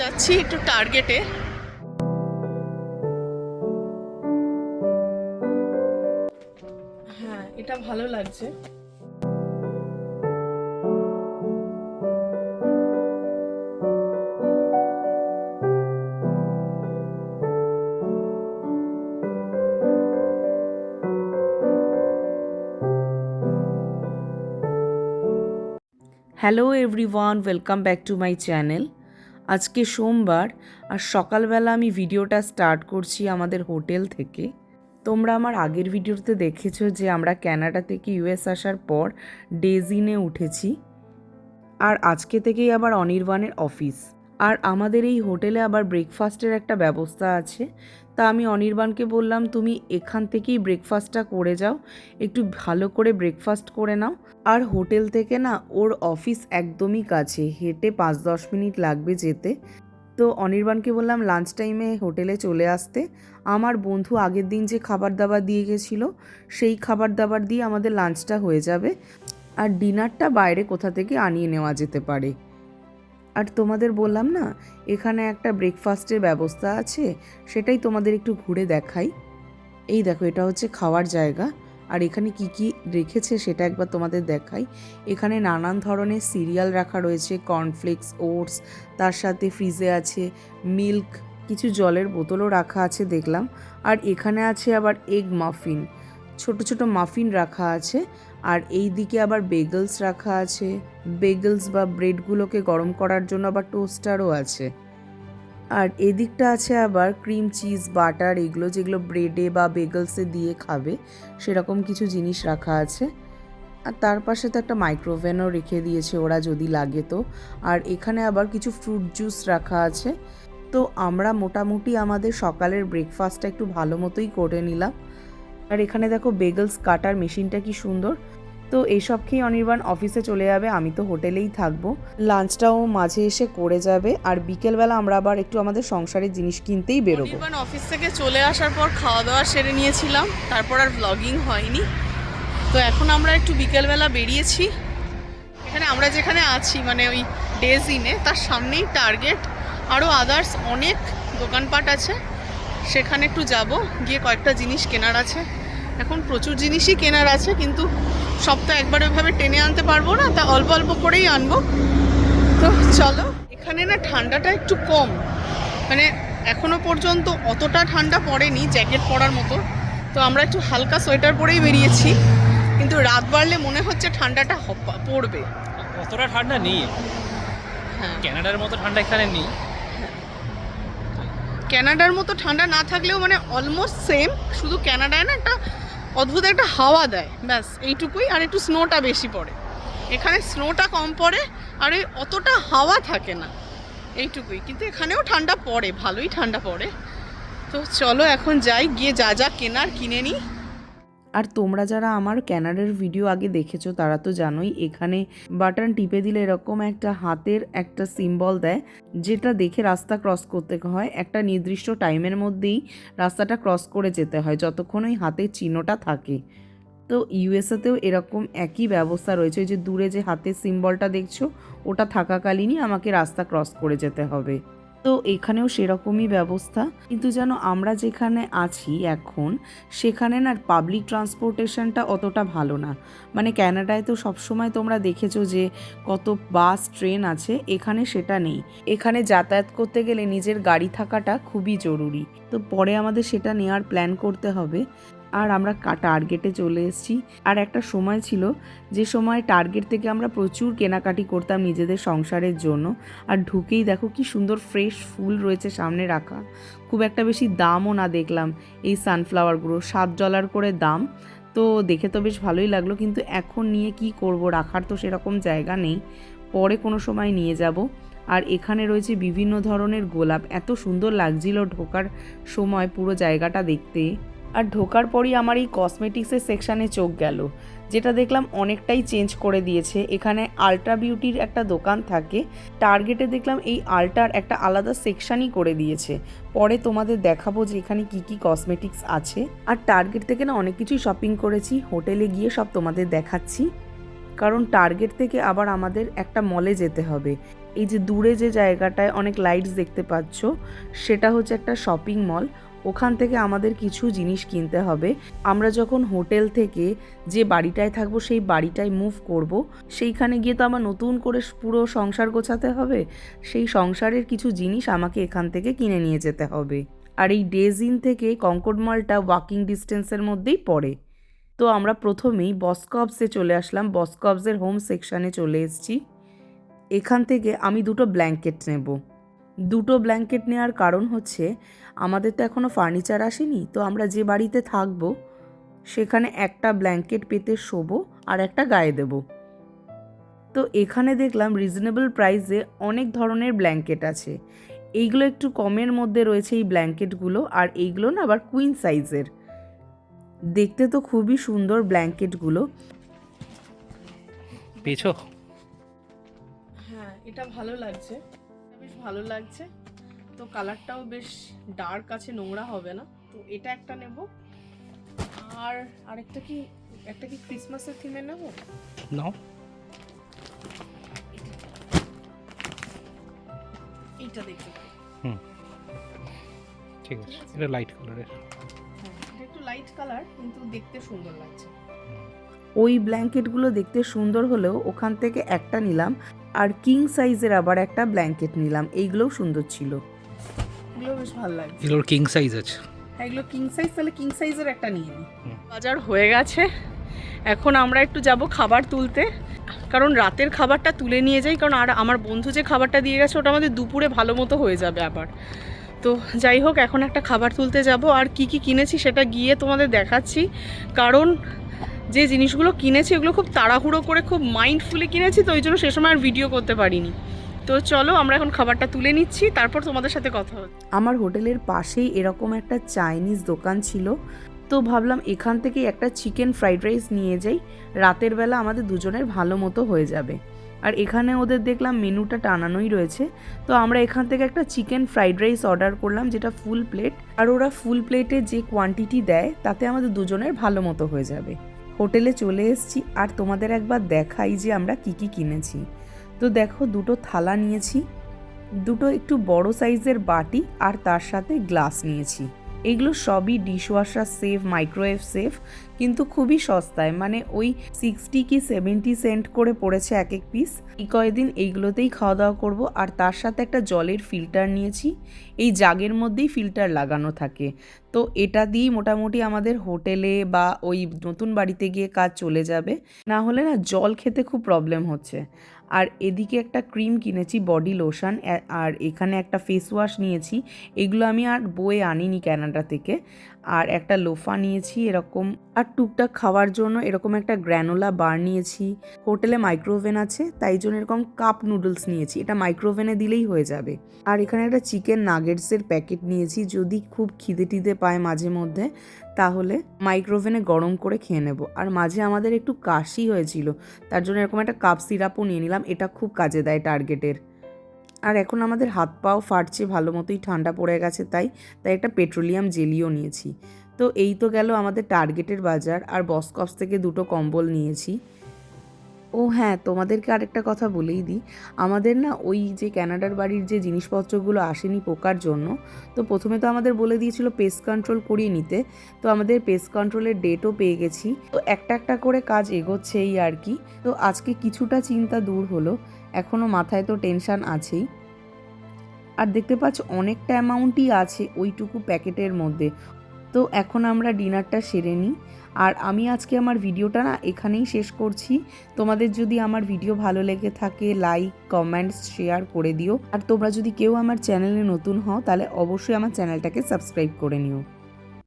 যাচ্ছি একটু টার্গেটে। হ্যাঁ এটা ভালো লাগছে। Hello everyone welcome back to my channel আজকে সোমবার আর সকালবেলা আমি ভিডিওটা স্টার্ট করছি আমাদের হোটেল থেকে। তোমরা আমার আগের ভিডিওতে দেখেছ যে আমরা ক্যানাডা থেকে ইউএস আসার পর ডেজিনে উঠেছি। আর আজকে থেকেই আবার অনির্বাণের অফিস। আর আমাদের এই হোটেলে আবার ব্রেকফাস্টের একটা ব্যবস্থা আছে। তা আমি অনির্বাণকে বললাম, তুমি এখান থেকেই ব্রেকফাস্টটা করে যাও, একটু ভালো করে ব্রেকফাস্ট করে নাও। আর হোটেল থেকে না, ওর অফিস একদমই কাছে, হেঁটে পাঁচ দশ মিনিট লাগবে যেতে। তো অনির্বাণকে বললাম লাঞ্চ টাইমে হোটেলে চলে আসতে। আমার বন্ধু আগের দিন যে খাবার দাবার দিয়ে গেছিল, সেই খাবার দাবার দিয়ে আমাদের লাঞ্চটা হয়ে যাবে। আর ডিনারটা বাইরে কোথা থেকে আনিয়ে নেওয়া যেতে পারে? আর তোমাদের বললাম না, এখানে একটা ব্রেকফাস্টের ব্যবস্থা আছে, সেটাই তোমাদের একটু ঘুরে দেখাই। এই দেখো, এটা হচ্ছে খাওয়ার জায়গা, আর এখানে কি কি রেখেছে সেটা একবার তোমাদের দেখাই। এখানে নানান ধরনের সিরিয়াল রাখা রয়েছে কর্নফ্লেক্স ওটস তার সাথে ফ্রিজে আছে মিল্ক কিছু জলের বোতলও রাখা আছে দেখলাম। আর এখানে আছে আবার এগ মাফিন ছোট ছোট মাফিন রাখা আছে, আর এই দিকে আবার বেগলস রাখা আছে। বেগলস বা ব্রেডগুলোকে গরম করার জন্য আবার টোস্টারও আছে। আর এদিকটা আছে আবার ক্রিম চিজ বাটার এগুলো যেগুলো ব্রেডে বা বেগলসে দিয়ে খাবে, সেরকম কিছু জিনিস রাখা আছে। আর তার পাশে তো একটা মাইক্রোওভেনও রেখে দিয়েছে ওরা যদি লাগে তো। আর এখানে আবার কিছু ফ্রুট জুস রাখা আছে। তো আমরা মোটামুটি আমাদের সকালের ব্রেকফাস্টটা একটু ভালো মতোই করে নিলাম। আর এখানে দেখো বেগলস কাটার মেশিনটা কি সুন্দর। তো এইসব খেয়ে অনির্বাণ অফিসে চলে যাবে, আমি তো হোটেলেই থাকব। লাঞ্চটাও মাঝে এসে করে যাবে, আর বিকেলবেলা আমরা আবার একটু আমাদের সংসারের জিনিস কিনতেই বেরোবো। অফিস থেকে চলে আসার পর খাওয়া দাওয়া সেরে নিয়েছিলাম, তারপর আর ব্লগিং হয়নি। তো এখন আমরা একটু বিকেলবেলা বেরিয়েছি। এখানে আমরা যেখানে আছি মানে ওই ডেজ ইনে তার সামনেই টার্গেট আরও আদার্স অনেক দোকানপাট আছে। সেখানে একটু যাব গিয়ে কয়েকটা জিনিস কেনার আছে। এখন প্রচুর জিনিসই কেনার আছে কিন্তু সব তো একবার ওইভাবে টেনে আনতে পারব না তা অল্প অল্প করেই আনব। তো চলো এখানে না ঠান্ডাটা একটু কম। মানে এখনও পর্যন্ত অতটা ঠান্ডা পড়েনি জ্যাকেট পরার মতো। তো আমরা একটু হালকা সোয়েটার পরেই বেরিয়েছি কিন্তু রাত বাড়লে মনে হচ্ছে ঠান্ডাটা পড়বে। অতটা ঠান্ডা নেই। হ্যাঁ। ক্যানাডার মতো ঠান্ডা এখানে নেই। ক্যানাডার মতো ঠান্ডা না থাকলেও মানে অলমোস্ট সেম শুধু ক্যানাডায় না, একটা অদ্ভুত একটা হাওয়া দেয়। ব্যাস, এইটুকুই, আর একটু স্নোটা বেশি পড়ে। এখানে স্নোটা কম পড়ে, আর ওই অতটা হাওয়া থাকে না। এইটুকুই, কিন্তু এখানেও ঠান্ডা পড়ে, ভালোই ঠান্ডা পড়ে। তো চলো এখন যাই, গিয়ে যা যা কেনার কিনে নিই। আর তোমরা যারা আমার ক্যানাডার ভিডিও আগে দেখেছ, তারা তো জানোই এখানে বাটন টিপে দিলে এরকম একটা হাতের একটা সিম্বল দেয়, যেটা দেখে রাস্তা ক্রস করতে হয়। একটা নির্দিষ্ট টাইমের মধ্যেই রাস্তাটা ক্রস করে যেতে হয়, যতক্ষণ ওই হাতের চিহ্নটা থাকে। তো ইউএসএতেও এরকম একই ব্যবস্থা রয়েছে, ওই যে দূরে যে হাতের সিম্বলটা দেখছ, ওটা থাকাকালীনই আমাকে রাস্তা ক্রস করে যেতে হবে। তো এখানেও সেরকমই ব্যবস্থা। কিন্তু যেন আমরা যেখানে আছি এখন, সেখানে না পাবলিক ট্রান্সপোর্টেশনটা অতটা ভালো না। মানে ক্যানাডায় তো সবসময় তোমরা দেখেছ যে কত বাস ট্রেন আছে, এখানে সেটা নেই। এখানে যাতায়াত করতে গেলে নিজের গাড়ি থাকাটা খুবই জরুরি। তো পরে আমাদের সেটা নেওয়ার প্ল্যান করতে হবে। আর আমরা টার্গেটে চলে এসেছি। আর একটা সময় ছিল, যে সময় টার্গেট থেকে আমরা প্রচুর কেনাকাটি করতাম নিজেদের সংসারের জন্য। আর ঢুকেই দেখো কি সুন্দর ফ্রেশ ফুল রয়েছে সামনে রাখা। খুব একটা বেশি দামও না দেখলাম এই সানফ্লাওয়ারগুলো সাত ডলার করে দাম। তো দেখে তো বেশ ভালোই লাগল, কিন্তু এখন নিয়ে কি করব? রাখার তো সেরকম জায়গা নেই। পরে কোনো সময় নিয়ে যাব। আর এখানে রয়েছে বিভিন্ন ধরনের গোলাপ। এত সুন্দর লাগছিল ঢোকার সময় পুরো জায়গাটা দেখতে। আর ঢোকার পরই আমার এই কসমেটিক্সের সেকশানে চোখ গেল, যেটা দেখলাম অনেকটাই চেঞ্জ করে দিয়েছে। এখানে আলট্রা বিউটির একটা দোকান থাকে টার্গেটে দেখলাম এই আলটার একটা আলাদা সেকশনই করে দিয়েছে। পরে তোমাদের দেখাবো যে এখানে কি কি কসমেটিক্স আছে। আর টার্গেট থেকে না অনেক কিছুই শপিং করেছি হোটেলে গিয়ে সব তোমাদের দেখাচ্ছি। কারণ টার্গেট থেকে আবার আমাদের একটা মলে যেতে হবে। এই যে দূরে যে জায়গাটায় অনেক লাইটস দেখতে পাচ্ছ, সেটা হচ্ছে একটা শপিং মল ওখান থেকে আমাদের কিছু জিনিস কিনতে হবে। আমরা যখন হোটেল থেকে যে বাড়িটায় থাকব, সেই বাড়িটায় মুভ করব। সেইখানে গিয়ে তো আমার নতুন করে পুরো সংসার গোছাতে হবে। সেই সংসারের কিছু জিনিস আমাকে এখান থেকে কিনে নিয়ে যেতে হবে। আর এই ডেজ ইন থেকে কঙ্কড মলটা ওয়াকিং ডিস্টেন্সের মধ্যেই পড়ে। তো আমরা প্রথমেই বসকবসে চলে আসলাম। বসকবসের হোম সেকশানে চলে এসেছি। এখান থেকে আমি দুটো ব্ল্যাঙ্কেট নেব। দুটো ব্ল্যাঙ্কেট নেওয়ার কারণ হচ্ছে আমাদের তো এখনও ফার্নিচার আসেনি তো আমরা যে বাড়িতে থাকব সেখানে একটা ব্ল্যাঙ্কেট পেতে শোবো আর একটা গায়ে দেব। তো এখানে দেখলাম রিজনেবল প্রাইসে অনেক ধরনের ব্ল্যাঙ্কেট আছে। এইগুলো একটু কমের মধ্যে রয়েছে এই ব্ল্যাঙ্কেটগুলো আর এইগুলো না আবার কুইন সাইজের দেখতে তো খুবই সুন্দর ব্ল্যাঙ্কেটগুলো। পেছো হ্যাঁ এটা ভালো লাগছে। ভালো লাগছে। তো কালারটাও বেশ ডার্ক আছে নোংরা হবে না। তো এটা একটা নেব। আর আরেকটা কি একটা কি ক্রিসমাসের থিমে নেব? নাও। এইটা হুম। ঠিক আছে এটা লাইট কালারের হ্যাঁ এটা একটু লাইট কালার কিন্তু দেখতে সুন্দর লাগছে। ওই ব্ল্যাঙ্কেটগুলো দেখতে সুন্দর হলেও ওখান থেকে একটা নিলাম। আর কিং সাইজের আবার একটা ব্ল্যাঙ্কেট নিলাম। এইগুলোও সুন্দর ছিল। এগুলো বেশ ভালো লাগছে। এগুলোর কিং সাইজ আছে। হ্যাঁ এগুলো কিং সাইজ তাহলে কিং সাইজের একটা নিয়ে নিই বাজার হয়ে গেছে। এখন আমরা একটু যাব খাবার তুলতে। কারণ রাতের খাবারটা তুলে নিয়ে যাই কারণ আর আমার বন্ধু যে খাবারটা দিয়ে গেছে ওটা আমাদের দুপুরে ভালো মতো হয়ে যাবে আবার। তো যাই হোক এখন একটা খাবার তুলতে যাব। আর কি কি কিনেছি সেটা গিয়ে তোমাদের দেখাচ্ছি। কারণ যে জিনিসগুলো কিনেছি ওগুলো খুব তাড়াহুড়ো করে খুব মাইন্ডফুলি কিনেছি, তো ওই জন্য সে সময় আর ভিডিও করতে পারিনি। তো চলো আমরা এখন খাবারটা তুলে নিচ্ছি, তারপর তোমাদের সাথে কথা হচ্ছে। আমার হোটেলের পাশেই এরকম একটা চাইনিজ দোকান ছিল, তো ভাবলাম এখান থেকে একটা চিকেন ফ্রাইড রাইস নিয়ে যাই, রাতের বেলা আমাদের দুজনের ভালো মতো হয়ে যাবে। আর এখানে ওদের দেখলাম মেনুটা টানানোই রয়েছে, তো আমরা এখান থেকে একটা চিকেন ফ্রাইড রাইস অর্ডার করলাম, যেটা ফুল প্লেট আর ওরা ফুল প্লেটে যে কোয়ান্টিটি দেয়, তাতে আমাদের দুজনের ভালো মতো হয়ে যাবে। হোটেলে চলে এসেছি আর তোমাদের একবার দেখাই যে আমরা কি কি কিনেছি। তো দেখো, দুটো থালা নিয়েছি, দুটো একটু বড় সাইজের বাটি আর তার সাথে গ্লাস নিয়েছি। এগুলো সবই ডিশওয়াশার সেফ, মাইক্রোওয়েভ সেফ। কিন্তু খুবই সস্তায়। মানে ওই সিক্সটি কি সেভেন্টি সেন্ট করে পড়েছে এক এক পিস এই কয়েকদিন এইগুলোতেই খাওয়া দাওয়া করব। আর তার সাথে একটা জলের ফিল্টার নিয়েছি। এই জাগের মধ্যেই ফিল্টার লাগানো থাকে। তো এটা দিয়েই মোটামুটি আমাদের হোটেলে বা ওই নতুন বাড়িতে গিয়ে কাজ চলে যাবে। না হলে না জল খেতে খুব প্রবলেম হচ্ছে। আর এদিকে একটা ক্রিম কিনেছি বডি লোশন আর এখানে একটা ফেস ওয়াশ নিয়েছি। এগুলো আমি আর বয়ে আনিনি ক্যানাডা থেকে। আর একটা লোফা নিয়েছি এরকম। আর টুকটাক খাওয়ার জন্য এরকম একটা গ্র্যানোলা বার নিয়েছি। হোটেলে মাইক্রোওভেন আছে, তাই জন্য এরকম কাপ নুডলস নিয়েছি। এটা মাইক্রোওভেনে দিলেই হয়ে যাবে। আর এখানে একটা চিকেন নাগেটসের প্যাকেট নিয়েছি। যদি খুব খিদে টিদে পায় মাঝে মধ্যে, তাহলে মাইক্রোওভেনে গরম করে খেয়ে নেব। আর মাঝে আমাদের একটু কাশি হয়েছিল, তার জন্য এরকম একটা কাপ সিরাপও নিয়ে নিলাম। এটা খুব কাজে দেয় টার্গেটের। আর এখন আমাদের হাত পাও ফাটছে ভালো মতোই, ঠান্ডা পড়ে গেছে তাই তাই একটা পেট্রোলিয়াম জেলিও নিয়েছি। তো এই তো গেল আমাদের টার্গেটের বাজার, আর বসকপস থেকে দুটো কম্বল নিয়েছি। ও হ্যাঁ তোমাদেরকে আরেকটা কথা বলেই দিই। আমাদের না ওই যে ক্যানাডার বাড়ির যে জিনিসপত্রগুলো আসেনি পোকার জন্য, তো প্রথমে তো আমাদের বলে দিয়েছিল পেস্ট কন্ট্রোল করিয়ে নিতে, তো আমাদের পেস্ট কন্ট্রোলের ডেটও পেয়ে গেছি। তো একটা একটা করে কাজ এগোচ্ছে এই আর কি। তো আজকে কিছুটা চিন্তা দূর হলো এখনও মাথায় তো টেনশান আছেই। আর দেখতে পাচ্ছ, অনেকটা অ্যামাউন্টই আছে ওইটুকু প্যাকেটের মধ্যে। তো এখন আমরা ডিনারটা সেরে নিই। আর আমি আজকে আমার ভিডিওটা না এখানেই শেষ করছি। তোমাদের যদি আমার ভিডিও ভালো লেগে থাকে লাইক কমেন্টস শেয়ার করে দিও। আর তোমরা যদি কেউ আমার চ্যানেলে নতুন হও, তাহলে অবশ্যই আমার চ্যানেলটাকে সাবস্ক্রাইব করে নিও।